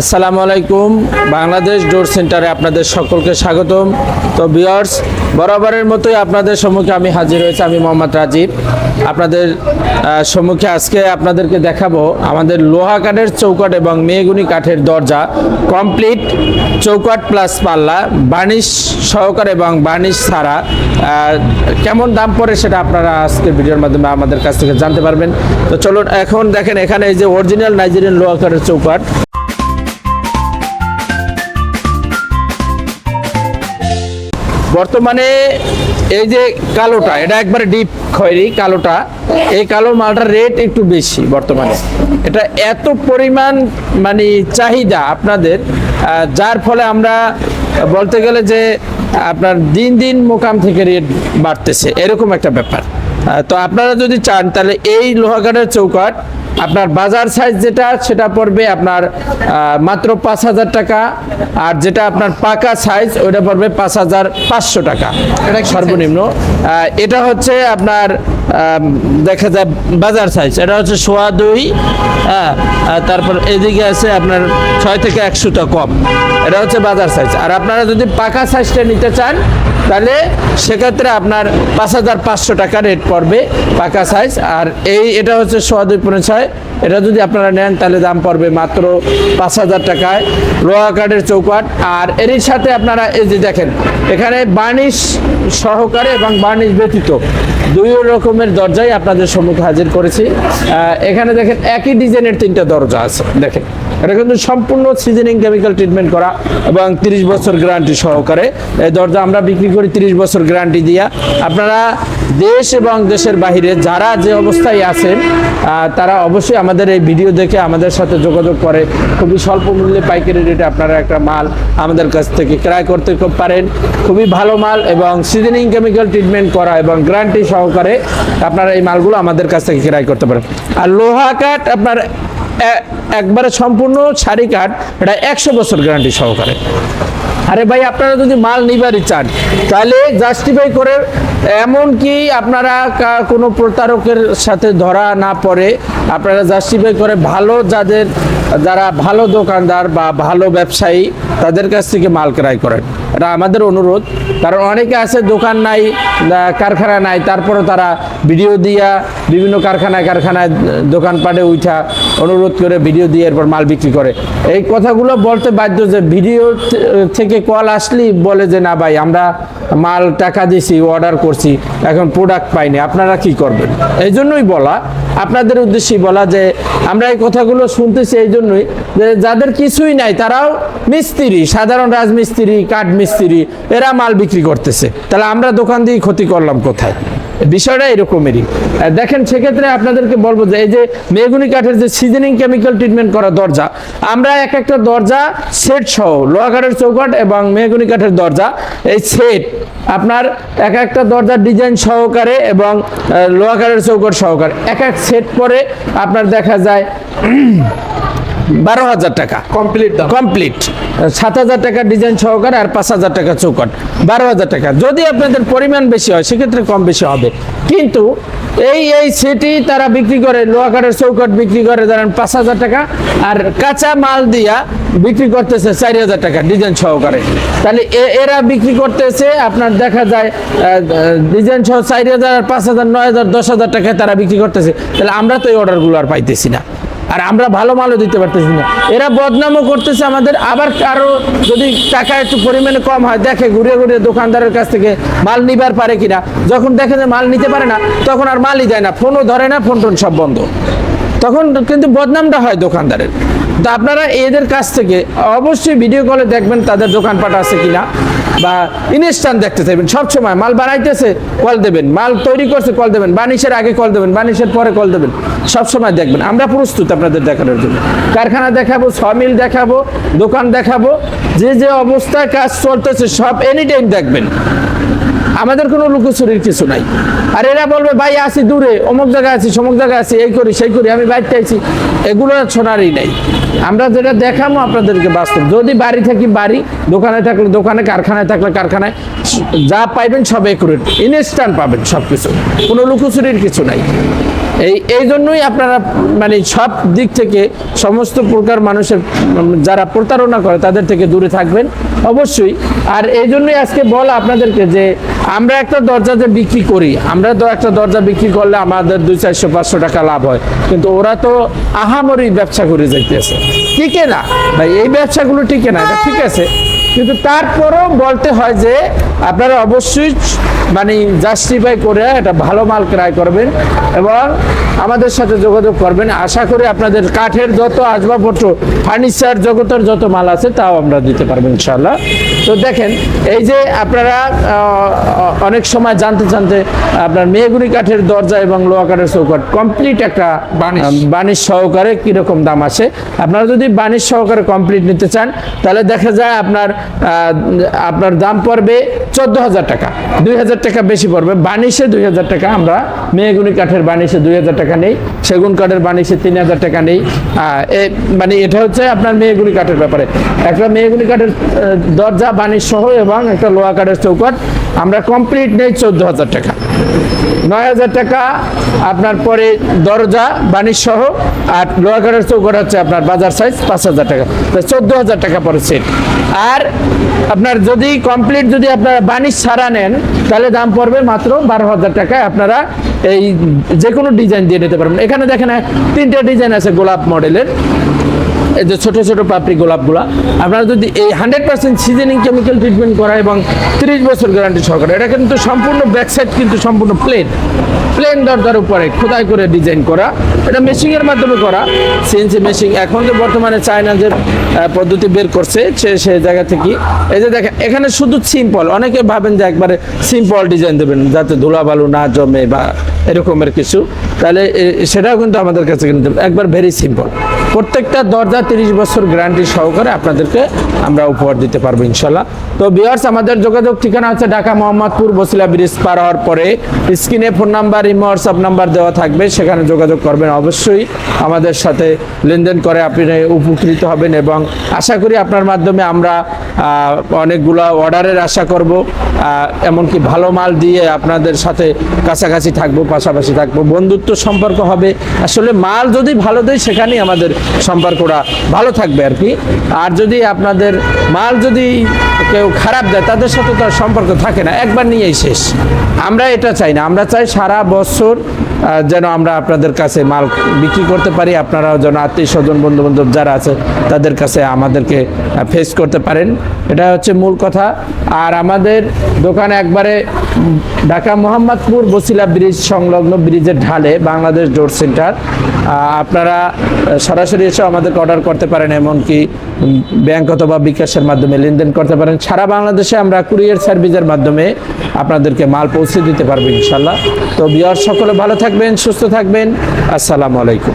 আসসালামু আলাইকুম। বাংলাদেশ ডোর সেন্টারে আপনাদের সকলকে স্বাগতম। তো বিয়ার্স বরাবরের মতোই আপনাদের সম্মুখে আমি হাজির হয়েছি, আমি মোহাম্মদ রাজীব। আপনাদের সম্মুখে আজকে আপনাদেরকে দেখাবো আমাদের লোহা কাঠের চৌকাট এবং মেহগুনি কাঠের দরজা। কমপ্লিট চৌকাট প্লাস পাল্লা, বার্নিশ সহকারে এবং বার্নিশ ছাড়া। কেমন দাম পড়ে সেটা আপনারা আজকের ভিডিওর মাধ্যমে আমাদের কাছ থেকে জানতে পারবেন। তো চলুন, এখন দেখেন এখানে এই যে অরিজিনাল নাইজেরিয়ান লোহা কাঠের চৌকাট বর্তমানে এই যে কালোটা, এটা একবারে ডিপ খয়েরি কালোটা, এই কালো মালটার রেট একটু বেশি বর্তমানে। এটা এত পরিমাণ মানে চাহিদা আপনাদের যার ফলে আমরা বলতে গেলে যে আপনার দিন দিন মোকাম থেকে রেট বাড়তেছে, এরকম একটা ব্যাপার। তো আপনারা যদি চান, তাহলে এই লোহাগাড়ের চৌকাট আপনার বাজার সাইজ যেটা সেটা পড়বে আপনার মাত্র পাঁচ হাজার টাকা। আর যেটা আপনার পাকা সাইজ ওইটা পড়বে পাঁচ হাজার পাঁচশো টাকা। এটা সর্বনিম্ন। এটা হচ্ছে আপনার দেখা যায় বাজার সাইজ এটা হচ্ছে সোয়া দুই হ্যাঁ তারপর এদিকে আছে আপনার ছয় থেকে একশোটা কম। এটা হচ্ছে বাজার সাইজ আর আপনারা যদি পাকা সাইজটা নিতে চান, তাহলে সেক্ষেত্রে আপনার পাঁচ হাজার পাঁচশো টাকা রেট পড়বে পাকা সাইজ আর এই, এটা হচ্ছে সোয়া দুই পনেরো ছয় এটা যদি আপনারা নেন, তাহলে দাম পড়বে মাত্র পাঁচ হাজার টাকায় লোহা কাঠের চৌকাট আর এরই সাথে আপনারা এই যে দেখেন, এখানে বার্নিশ সহকারে এবং বার্নিশ ব্যতীত দুই রকমের দরজাই আপনাদের সম্মুখে হাজির করেছি। এখানে দেখেন একই ডিজাইনের তিনটা দরজা আছে, দেখেন। এটা কিন্তু সম্পূর্ণ সিজনিং কেমিক্যাল ট্রিটমেন্ট করা এবং 30 বছর গ্যারান্টি সহকারে। এই দরজা আমরা বিক্রি করি 30 বছর গ্যারান্টি দিয়া। আপনারা দেশ এবং দেশের বাইরে যারা যে অবস্থায় আছেন তারা অবশ্যই আমাদের এই ভিডিও দেখে আমাদের সাথে যোগাযোগ করে খুবই স্বল্প মূল্যে পাইকারি রেটে আপনারা একটা মাল আমাদের কাছ থেকে ক্রয় করতে পারেন। খুবই ভালো মাল এবং সিজনিং কেমিক্যাল ট্রিটমেন্ট করা এবং গ্যারান্টি সহকারে আপনারা এই মালগুলো আমাদের কাছ থেকে ক্রয় করতে পারেন। আর লোহা কাঠ আপনার একবারে সম্পূর্ণ শাড়ি কাঠ, এটা একশো বছর গ্যারান্টি সহকারে। আরে ভাই, আপনারা যদি মাল নিবারই চান, তাহলে জাস্টিফাই করে এমন কি আপনারা কোনো প্রতারকের সাথে ধরা না পড়ে, আপনারা জাস্টিফাই করে ভালো যাদের যারা ভালো দোকানদার বা ভালো ব্যবসায়ী, তাদের কাছ থেকে মাল ক্রয় করেন। এটা আমাদের অনুরোধ। কারণ অনেকে আছে, দোকান নাই কারখানা নাই তারপরে তারা ভিডিও দিয়া বিভিন্ন কারখানায় কারখানায় দোকানপাটে উঠা অনুরোধ করে ভিডিও দিয়ে এরপর মাল বিক্রি করে। এই কথাগুলো বলতে বাধ্য যে ভিডিও থেকে কল আসলেই বলে যে, না ভাই, আমরা মাল টাকা দিছি, অর্ডার করছি, এখন প্রোডাক্ট পাইনি, আপনারা কি করবেন? এই জন্যই বলা। আপনাদের উদ্দেশ্যেই বলা যে, আমরা এই কথাগুলো শুনতেছি, এই জন্যই যাদের কিছুই নাই, তারাও মিস্ত্রি, সাধারণ রাজমিস্ত্রি, কাঠ মিস্ত্রি, এরা মাল বিক্রি করতেছে। তাহলে আমরা দোকান দিয়ে ক্ষতি করলাম কোথায়? বিষয়টা এরকমেরই। দেখেন, সেক্ষেত্রে আপনাদেরকে বলব যে, এই যে মেগুনি কাঠের যে সিজনিং কেমিক্যাল ট্রিটমেন্ট করা দরজা, আমরা এক একটা দরজা সেট সহ, লোহা কাঠের চৌকাঠ এবং মেগুনি কাঠের দরজা, এই সেট আপনার এক একটা দরজার ডিজাইন সহকারে এবং লোহা কাঠের চৌকাঠ সহকারে। এক এক সেট পরে আপনার দেখা যায় বারো হাজার টাকা। কমপ্লিট কমপ্লিট সাত হাজার টাকা ডিজাইন সহকারে আর পাঁচ হাজার টাকা চৌকট। বারো হাজার টাকা। যদি আপনাদের পরিমাণ বেশি হয় সেক্ষেত্রে কম বেশি হবে। কিন্তু এই এই সেটি তারা বিক্রি করে লোহাকারের চৌকট বিক্রি করে ধরেন পাঁচ হাজার টাকা। আর কাঁচা মাল দিয়া বিক্রি করতেছে চারি হাজার টাকা ডিজাইন সহকারে। তাহলে এরা বিক্রি করতেছে আপনার দেখা যায় ডিজাইন সহ চারি হাজার আর পাঁচ হাজার নয় হাজার দশ হাজার টাকায় তারা বিক্রি করতেছে। তাহলে আমরা তো এই অর্ডারগুলো আর পাইতেছি না। আর আমরা ভালো মালও দিতে পারতেছি না। এরা বদনামও করতেছে আমাদের। আবার কারও যদি টাকা একটু পরিমাণে কম হয়, দেখে ঘুরে ঘুরে দোকানদারের কাছ থেকে মাল নিবার পারে কিনা। যখন দেখে যে মাল নিতে পারে না, তখন আর মালই দেয় না। ফোনও ধরে না ফোন টোন সব বন্ধ। তখন কিন্তু বদনামটা হয় দোকানদারের। তো আপনারা এদের কাছ থেকে অবশ্যই ভিডিও কলে দেখবেন তাদের দোকানপাট আছে কিনা বা ইনস্ট্যান্ট দেখতে চাইবেন। সবসময় মাল বানাইতেছে কল দেবেন। মাল তৈরি করছে কল দেবেন। বানিশের আগে কল দেবেন, বানিশের পরে কল দেবেন। সবসময় দেখবেন। আমরা প্রস্তুত আপনাদের দেখানোর জন্য। কারখানা দেখাবো, সমিল দেখাবো, দোকান দেখাবো, যে যে অবস্থায় কাজ চলতেছে, সব এনি টাইম দেখবেন। আমাদের কোনো লুকোচুরির কিছু নাই। আর এরা বলবে, ভাই আছি দূরে, অমুক জায়গায় আছি সমুক জায়গায় আছি এই করি, সেই করি, আমি বাইরে আছি এগুলো শোনারই নাই। আমরা যেটা দেখাবো আপনাদেরকে বাস্তব। যদি বাড়ি থাকি, বাড়ি, দোকানে থাকলে দোকানে, কারখানায় থাকলে কারখানায়, যা পাইবেন সব একুরেট ইনস্ট্যান্ট পাবেন সব কিছু কোনো লুকোচুরির কিছু নাই। এই এই জন্যই আপনারা মানে সব দিক থেকে সমস্ত প্রকার মানুষের যারা প্রতারণা করে তাদের থেকে দূরে থাকবেন, অবশ্যই। আর এই জন্যই আজকে বল আপনাদেরকে যে আমরা একটা দরজা যে বিক্রি করি, আমরা তো একটা দরজা বিক্রি করলে আমাদের দুই চারশো, পাঁচশো টাকা লাভ হয়। কিন্তু ওরা তো আহামরি ব্যবসা করে যাইতেছে। টিকে না। ভাই, এই ব্যবসাগুলো টিকে না, এটা ঠিক আছে। কিন্তু তারপরেও বলতে হয় যে আপনারা অবশ্যই মানে জাস্টিফাই করে একটা ভালো মাল ক্রয় করবেন এবং আমাদের সাথে যোগাযোগ করবেন। আশা করি আপনাদের কাঠের যত আসবাবপত্র ফার্নিচার জগতের যত মাল আছে তাও আমরা দিতে পারব ইনশাল্লাহ তো দেখেন এই যে আপনারা অনেক সময় জানতে জানতে আপনার মেহগুনি কাঠের দরজা এবং লোহা কাঠের চৌকাঠ কমপ্লিট একটা বানিশ। সহকারে কীরকম দাম আসে আপনারা যদি বানিশ সহকারে কমপ্লিট নিতে চান তাহলে দেখা যায় আপনার আপনার দাম পড়বে চোদ্দ হাজার টাকা। দুই হাজার টাকা বেশি পড়বে। বানিশে দুই হাজার টাকা আমরা, মেহগুনি কাঠের বানিশে দুই হাজার টাকা নেই, সেগুন কাঠের বানিশে তিন হাজার টাকা নেই। মানে এটা হচ্ছে আপনার মেয়েগুনি কাঠের ব্যাপারে। একটা মেহগুনি কাঠের দরজা, বানিশ সহ এবং একটা লোহা কাঠের চৌকাঠ আমরা কমপ্লিট নেই চোদ্দ হাজার টাকা। নয় হাজার টাকা আপনার পরে দরজা বাণিজ্য সহ, আর লোয়াগাড়ের চৌকাট হচ্ছে আপনার বাজার সাইজ পাঁচ হাজার টাকা। চোদ্দ হাজার টাকা পরে সেট আর আপনার যদি কমপ্লিট যদি আপনারা বাণিজ্য ছাড়া নেন, তাহলে দাম পড়বে মাত্র বারো হাজার টাকায় আপনারা এই যে কোনো ডিজাইন দিয়ে নিতে পারবেন। এখানে দেখেন, তিনটে ডিজাইন আছে গোলাপ মডেলের এই যে ছোট ছোট পাপড়ি গোলাপগুলা। আপনারা যদি এই hundred percent seasoning chemical treatment করা এবং তিরিশ বছর গ্যারান্টি সহকারে, এটা কিন্তু সম্পূর্ণ ব্যাক সাইড কিন্তু সম্পূর্ণ প্লেন প্লেন দরজার উপরে খোদাই করে ডিজাইন করা। এটা মেশিংয়ের মাধ্যমে করা। সিএনসি মেশিং এখন যে বর্তমানে চায়না যে পদ্ধতি বের করছে, সে সে জায়গা থেকে। এই যে দেখেন, এখানে শুধু সিম্পল অনেকে ভাবেন যে একবারে সিম্পল ডিজাইন দেবেন, যাতে ধুলাবালু না জমে বা এরকমের কিছু। তাহলে সেটাও কিন্তু আমাদের কাছে কিন্তু একবার ভেরি সিম্পল প্রত্যেকটা দরজা তিরিশ বছর গ্যারান্টি সহকারে আপনাদেরকে আমরা উপহার দিতে পারব, ইনশাল্লাহ। তো বিয়ার্স আমাদের যোগাযোগ ঠিকানা হচ্ছে ঢাকা মোহাম্মদপুর বসিলা ব্রিজ পার হওয়ার পরে স্ক্রিনে phone number, imo, WhatsApp number দেওয়া থাকবে, সেখানে যোগাযোগ করবেন অবশ্যই। আমাদের সাথে লেনদেন করে আপনি উপকৃত হবেন এবং আশা করি আপনার মাধ্যমে আমরা অনেকগুলো অর্ডারের আশা করব এমনকি ভালো মাল দিয়ে আপনাদের সাথে কাছাকাছি থাকব, পাশাপাশি থাকব। বন্ধুত্ব সম্পর্ক হবে। আসলে মাল যদি ভালো দেয়, সেখানেই আমাদের সম্পর্কটা ভালো থাকবে আর কি। আর যদি আপনাদের মাল যদি কেউ খারাপ দেয়, তাদের সাথে তো আর সম্পর্ক থাকে না। একবার নিয়েই শেষ। আমরা এটা চাই না। আমরা চাই সারা বছর যেন আমরা আপনাদের কাছে মাল বিক্রি করতে পারি। আপনারাও যেন আত্মীয় স্বজন বন্ধু বান্ধব যারা আছে, তাদের কাছে আমাদেরকে ফেস করতে পারেন। এটা হচ্ছে মূল কথা। আর আমাদের দোকানে একবারে ঢাকা মোহাম্মদপুর বসিলা ব্রিজ সংলগ্ন ব্রিজের ঢালে বাংলাদেশ ডোর সেন্টার। আপনারা সরাসরি এসে আমাদেরকে অর্ডার করতে পারেন, এমনকি ব্যাংক অথবা বিকাশের মাধ্যমে লেনদেন করতে পারেন। সারা বাংলাদেশে আমরা কুরিয়ার সার্ভিসের মাধ্যমে আপনাদেরকে মাল পৌঁছে দিতে পারব ইনশাল্লাহ। তো বিয়ার সকলে ভালো থাকবেন, সুস্থ থাকবেন। আসসালামু আলাইকুম।